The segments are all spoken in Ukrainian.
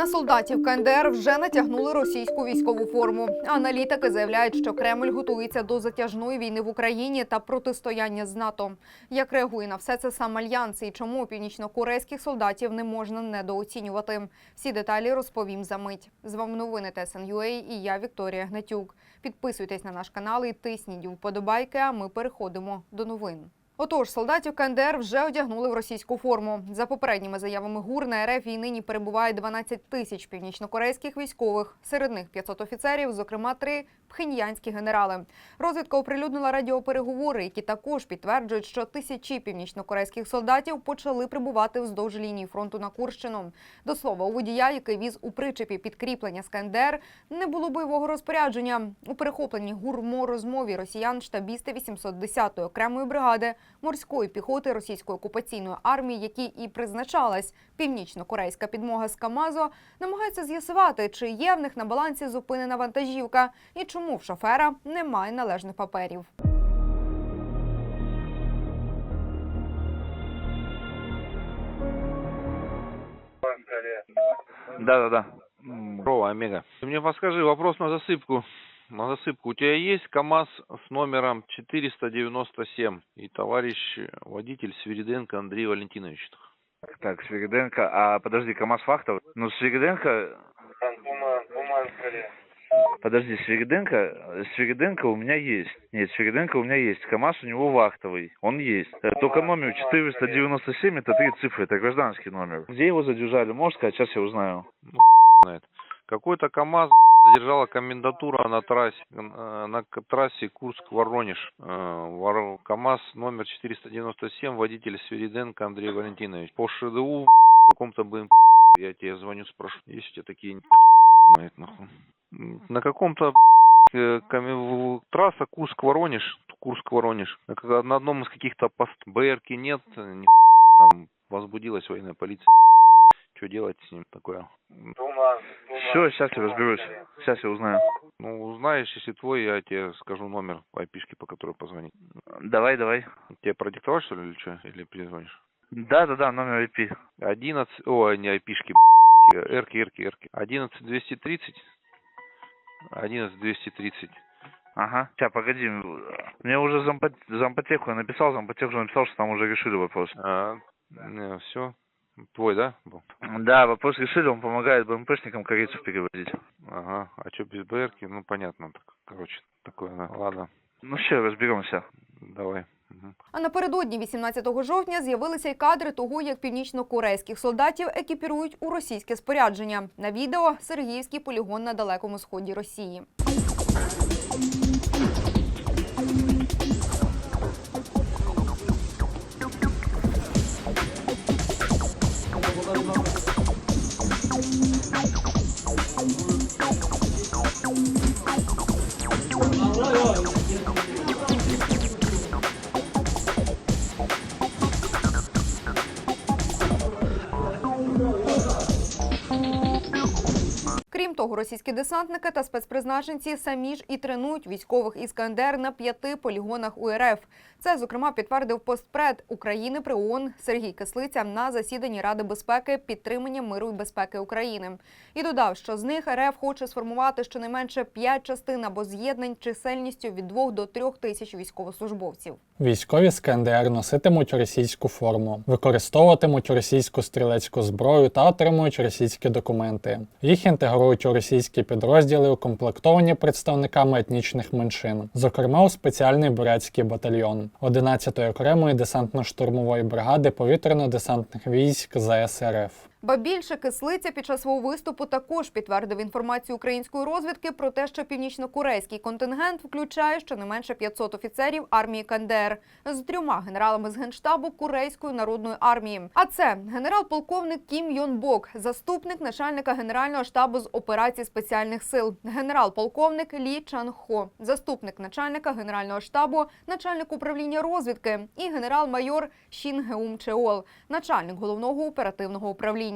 На солдатів КНДР вже натягнули російську військову форму. Аналітики заявляють, що Кремль готується до затяжної війни в Україні та протистояння з НАТО. Як реагує на все це сам альянс і чому північнокорейських солдатів не можна недооцінювати? Всі деталі розповім за мить. З вами новини ТСНЮА і я Вікторія Гнатюк. Підписуйтесь на наш канал і тисніть вподобайки. А ми переходимо до новин. Отож, солдатів КНДР вже одягнули в російську форму. За попередніми заявами ГУР на РФ і нині перебуває 12 тисяч північнокорейських військових. Серед них 500 офіцерів, зокрема три пхеньянські генерали. Розвідка оприлюднила радіопереговори, які також підтверджують, що тисячі північнокорейських солдатів почали прибувати вздовж лінії фронту на Курщину. До слова, у водія, який віз у причепі підкріплення з КНДР, не було бойового розпорядження. У перехопленні гурмо розмові росіян штабісти 810-ї окремої бригади морської піхоти російської окупаційної армії, якій і призначалась північно-корейська підмога з Камазо, намагаються з'ясувати, чи є в них на балансі зупинена вантажівка і чому в шофера немає належних паперів. Да-да-да. Про Омега. Ты мне подскажи, вопрос на засыпку. На засыпку. У тебя есть КАМАЗ с номером 497 и товарищ водитель Свириденко Андрей Валентинович? Так, Свириденко. А подожди, КамАЗ Фахтов? Ну, Свириденко... Подожди, Свириденко, Свириденко у меня есть. Нет, Свириденко у меня есть. КамАЗ у него вахтовый. Он есть. Э, Только номер 497, это три цифры, это гражданский номер. Где его задержали? Можешь сказать? Сейчас я узнаю. знает. Какой-то КАМАЗ задержала комендатура на трассе, э, на трассе Курск-Воронеж. Э, КАМАЗ номер 497, водитель Свириденко Андрей Валентинович. По ШДУ каком-то БМП. Я тебе звоню, спрашиваю, есть у тебя такие знает нахуй. На каком-то э, трасса Курск-Воронеж, Курск-Воронеж. На одном из каких-то пост БРК нет, там возбудилась военная полиция. Что делать с ним такое? Все, сейчас я разберусь. Сейчас я узнаю. Ну, узнаешь, если твой, я тебе скажу номер IP-шки, по которой позвонить. Давай, давай. Тебе продиктовать, что ли, или что? Или перезвонишь? Да-да-да, номер IP. 11, о, не IP-шки, эрки, эрки, эрки. 11 230, 11 230. Ага. Сейчас, погоди. Мне уже зампот... зампотеху написал, зампотех уже написал, что там уже решили вопрос. А, все. Твой, да, был? Да, вопрос решили, он помогает БМПшникам корейцев переводить. Ага. А что без БРки? Ну, понятно. Так, короче, такое, да. Ладно, Ну все, разберемся. давай. А напередодні 18 жовтня з'явилися й кадри того, як північно-корейських солдатів екіпірують у російське спорядження. На відео Сергіївський полігон на далекому сході Росії. Російські десантники та спецпризначенці самі ж і тренують військових із КНДР на п'яти полігонах УРФ. Це, зокрема, підтвердив постпред України при ООН Сергій Кислиця на засіданні Ради безпеки підтримання миру і безпеки України. І додав, що з них РФ хоче сформувати щонайменше п'ять частин або з'єднань чисельністю від 2 до 3 тисяч військовослужбовців. Військові з КНДР носитимуть російську форму, використовуватимуть російську стрілецьку зброю та отримують російські документи. Їх інтегрують у російські підрозділи, укомплектовані представниками етнічних меншин, зокрема у спеціальний бурятський батальйон 11-ї окремої десантно-штурмової бригади повітряно-десантних військ ЗСРФ. Ба більше кислиця під час свого виступу також підтвердив інформацію української розвідки про те, що північно-корейський контингент включає щонайменше 500 офіцерів армії КНДР з трьома генералами з генштабу Корейської народної армії. А це генерал-полковник Кім Йон Бок, заступник начальника генерального штабу з операцій спеціальних сил, генерал-полковник Лі Чан Хо, заступник начальника генерального штабу, начальник управління розвідки і генерал-майор Шін Геум Чеол, начальник головного оперативного управління.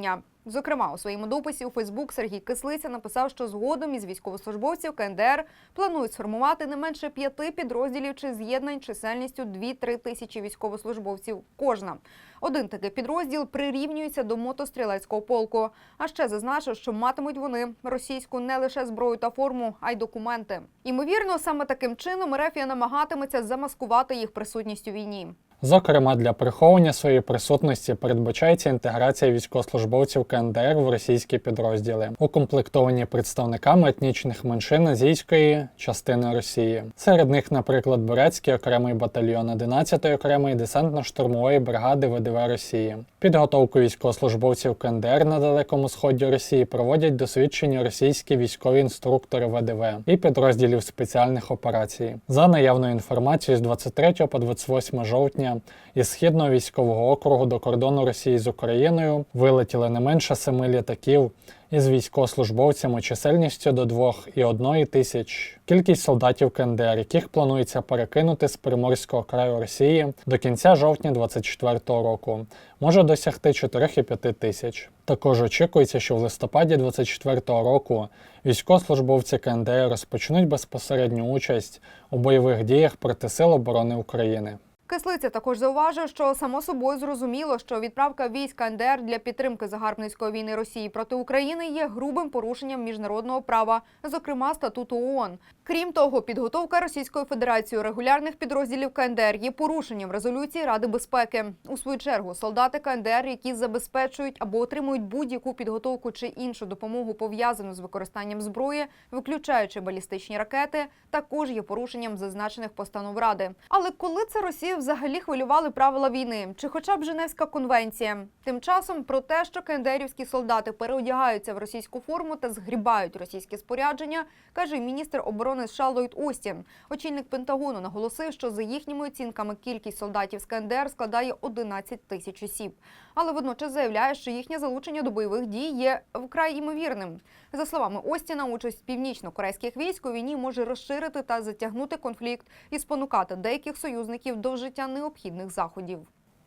Зокрема, у своєму дописі у Фейсбук Сергій Кислиця написав, що згодом із військовослужбовців КНДР планують сформувати не менше п'яти підрозділів чи з'єднань чисельністю 2-3 тисячі військовослужбовців кожна. Один такий підрозділ прирівнюється до мотострілецького полку. А ще зазначив, що матимуть вони російську не лише зброю та форму, а й документи. Ймовірно, саме таким чином Ерефія намагатиметься замаскувати їх присутність у війні. Зокрема, для приховування своєї присутності передбачається інтеграція військовослужбовців КНДР в російські підрозділи, укомплектовані представниками етнічних меншин азійської частини Росії. Серед них, наприклад, Бурятський окремий батальйон 11-ї окремої десантно-штурмової бригади ВДВ Росії. Підготовку військовослужбовців КНДР на далекому сході Росії проводять досвідчені російські військові інструктори ВДВ і підрозділів спеціальних операцій. За наявною інформацією, з 23 по 28 жовтня із східного військового округу до кордону Росії з Україною вилетіли не менше семи літаків із військовослужбовцями чисельністю до 2,1 тисяч. Кількість солдатів КНДР, яких планується перекинути з Приморського краю Росії до кінця жовтня 2024 року, може досягти 4,5 тисяч. Також очікується, що в листопаді 2024 року військовослужбовці КНДР розпочнуть безпосередню участь у бойових діях проти Сил оборони України. Кислиця також зауважив, що само собою зрозуміло, що відправка військ КНДР для підтримки загарбницької війни Росії проти України є грубим порушенням міжнародного права, зокрема статуту ООН. Крім того, підготовка Російською Федерацією регулярних підрозділів КНДР є порушенням резолюції Ради безпеки. У свою чергу солдати КНДР, які забезпечують або отримують будь-яку підготовку чи іншу допомогу пов'язану з використанням зброї, виключаючи балістичні ракети, також є порушенням зазначених постанов Ради. Але коли це Росію взагалі хвилювали правила війни, чи хоча б Женевська конвенція? Тим часом про те, що кендерівські солдати переодягаються в російську форму та згрібають російське спорядження, каже міністр оборони США Ллойд Остін. Очільник Пентагону наголосив, що за їхніми оцінками кількість солдатів з КНДР складає 11 тисяч осіб. Але водночас заявляє, що їхнє залучення до бойових дій є вкрай імовірним. За словами Остіна, участь північно-корейських військ у війні може розширити та затягнути конфлікт і спонукати деяких союзників до вжиття необхідних заходів.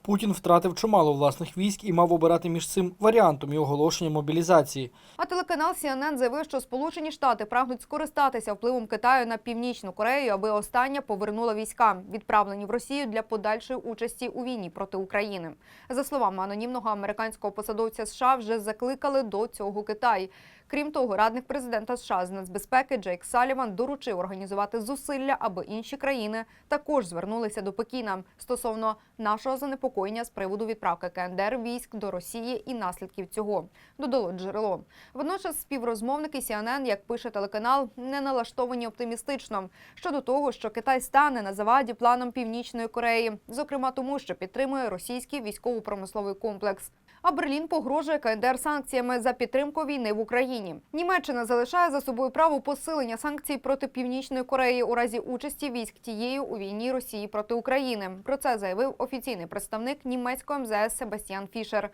Путін втратив чимало власних військ і мав обирати між цим варіантом і оголошення мобілізації. А телеканал CNN заявив, що Сполучені Штати прагнуть скористатися впливом Китаю на північну Корею, аби остання повернула війська, відправлені в Росію для подальшої участі у війні проти України. За словами анонімного американського посадовця США, вже закликали до цього Китай. Крім того, радник президента США з нацбезпеки Джейк Саліван доручив організувати зусилля, аби інші країни також звернулися до Пекіна стосовно нашого занепокоєння з приводу відправки КНДР військ до Росії і наслідків цього. Додало джерело. Водночас співрозмовники CNN, як пише телеканал, не налаштовані оптимістично щодо того, що Китай стане на заваді планом Північної Кореї, зокрема тому, що підтримує російський військово-промисловий комплекс. А Берлін погрожує КНДР санкціями за підтримку війни в Україні. Німеччина залишає за собою право посилення санкцій проти Північної Кореї у разі участі військ тієї у війні Росії проти України. Про це заявив офіційний представник німецького МЗС Себастьян Фішер,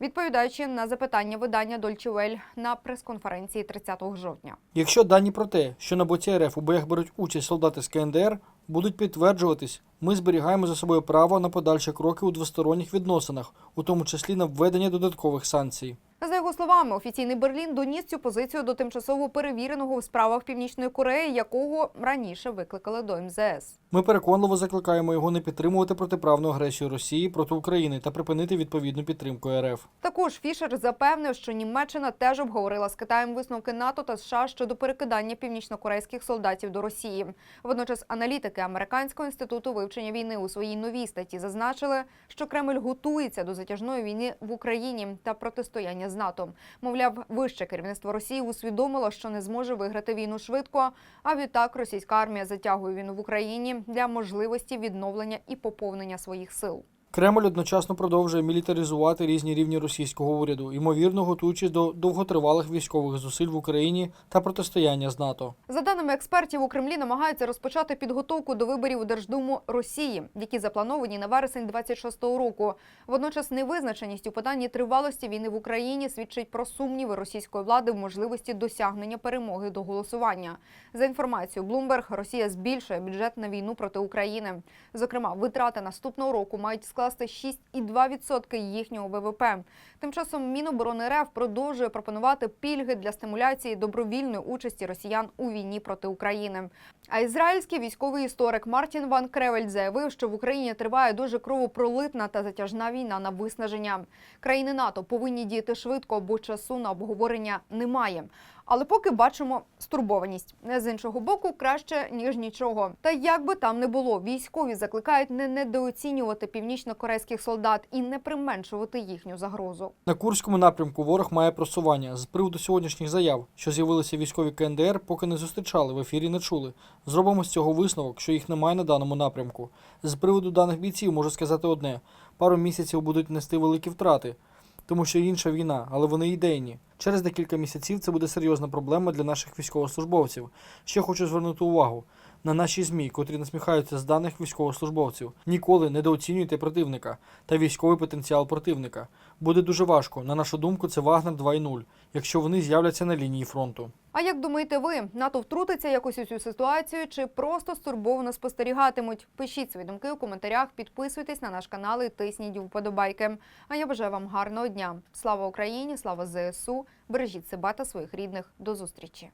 відповідаючи на запитання видання Welle на прес-конференції 30 жовтня. Якщо дані про те, що на боці РФ у боях беруть участь солдати з КНДР, будуть підтверджуватись, ми зберігаємо за собою право на подальші кроки у двосторонніх відносинах, у тому числі на введення додаткових санкцій. За його словами, офіційний Берлін доніс цю позицію до тимчасово перевіреного у справах Північної Кореї, якого раніше викликали до МЗС. Ми переконливо закликаємо його не підтримувати протиправну агресію Росії проти України та припинити відповідну підтримку РФ. Також Фішер запевнив, що Німеччина теж обговорила з Китаєм висновки НАТО та США щодо перекидання північнокорейських солдатів до Росії. Водночас аналітики американського інституту вивчення війни у своїй новій статті зазначили, що Кремль готується до затяжної війни в Україні та протистояння з НАТО. Мовляв, вище керівництво Росії усвідомило, що не зможе виграти війну швидко. А відтак російська армія затягує війну в Україні для можливості відновлення і поповнення своїх сил. Кремль одночасно продовжує мілітаризувати різні рівні російського уряду, ймовірно готуючись до довготривалих військових зусиль в Україні та протистояння з НАТО. За даними експертів, у Кремлі намагаються розпочати підготовку до виборів у Держдуму Росії, які заплановані на вересень 26-го року. Водночас невизначеність у питанні тривалості війни в Україні свідчить про сумніви російської влади в можливості досягнення перемоги до голосування. За інформацією Bloomberg, Росія збільшує бюджет на війну проти України. Зокрема, витрати наступного року мають скласти 6,2% їхнього ВВП. Тим часом Міноборони РФ продовжує пропонувати пільги для стимуляції добровільної участі росіян у війні проти України. А ізраїльський військовий історик Мартін Ван Кревель заявив, що в Україні триває дуже кровопролитна та затяжна війна на виснаження. Країни НАТО повинні діяти швидко, бо часу на обговорення немає. Але поки бачимо стурбованість. З іншого боку, краще ніж нічого. Та як би там не було, військові закликають не недооцінювати північно-корейських солдат і не применшувати їхню загрозу. На Курському напрямку ворог має просування. З приводу сьогоднішніх заяв, що з'явилися військові КНДР, поки не зустрічали, в ефірі не чули. Зробимо з цього висновок, що їх немає на даному напрямку. З приводу даних бійців можу сказати одне: пару місяців будуть нести великі втрати, тому що інша війна, але вони ідейні. Через декілька місяців це буде серйозна проблема для наших військовослужбовців. Ще хочу звернути увагу на наші ЗМІ, котрі насміхаються з даних військовослужбовців. Ніколи недооцінюйте противника та військовий потенціал противника. Буде дуже важко. На нашу думку, це Вагнер 2.0, якщо вони з'являться на лінії фронту. А як думаєте ви, НАТО втрутиться якось у цю ситуацію чи просто стурбовано спостерігатимуть? Пишіть свої думки у коментарях, підписуйтесь на наш канал і тисніть вподобайки. А я бажаю вам гарного дня. Слава Україні! Слава ЗСУ! Бережіть себе та своїх рідних. До зустрічі!